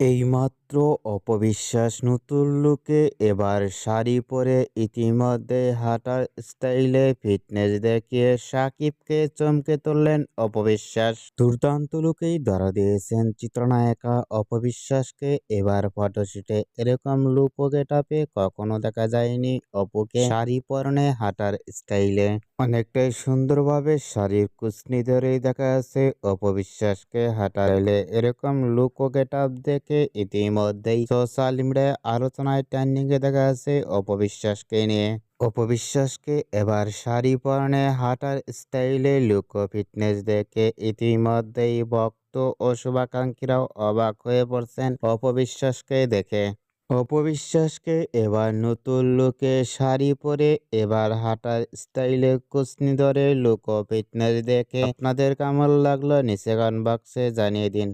এইমাত্র অপবিশ্বাস নতুন লুকে এবার শাড়ি পরে ইতিমধ্যে হাঁটার স্টাইলে ফিটনেস দেখিয়ে সাকিবকে চমকে তুললেন অপবিশ্বাস। দুর্দান্ত লুকেই ধরা দিয়েছেন চিত্রনায়িকা অপবিশ্বাসকে। এবার ফটোশুটে এরকম লুক গেটাপে কখনো দেখা যায়নি অপুকে শাড়ি পরনে হাঁটার স্টাইলে। অনেকটাই সুন্দরভাবে শাড়ির কুচনি ধরেই দেখা যাচ্ছে অপবিশ্বাসকে হাঁটার এরকম লুক গেটাপ দেখে থেকে ইতিমধ্যেই সোশ্যাল মিডিয়ায় আলোচনায় ট্রেন্ডিংয়ে দেখা যাচ্ছে অপবিশ্বাসকে নিয়ে। অপবিশ্বাসকে এবার শাড়ি পরনে হাঁটার স্টাইলে লুক ফিটনেস দেখে ইতিমধ্যেই ভক্ত ও শুভাকাঙ্ক্ষীরাও অবাক হয়ে পড়ছেন অপবিশ্বাসকে দেখে। অপবিশ্বাসকে এবার নতুন লুকে শাড়ি পরে এবার হাঁটার স্টাইলে কুচনি ধরে লুক ফিটনেস দেখে। আপনাদের কেমন লাগল নিচে গান বাক্সে জানিয়ে দিন।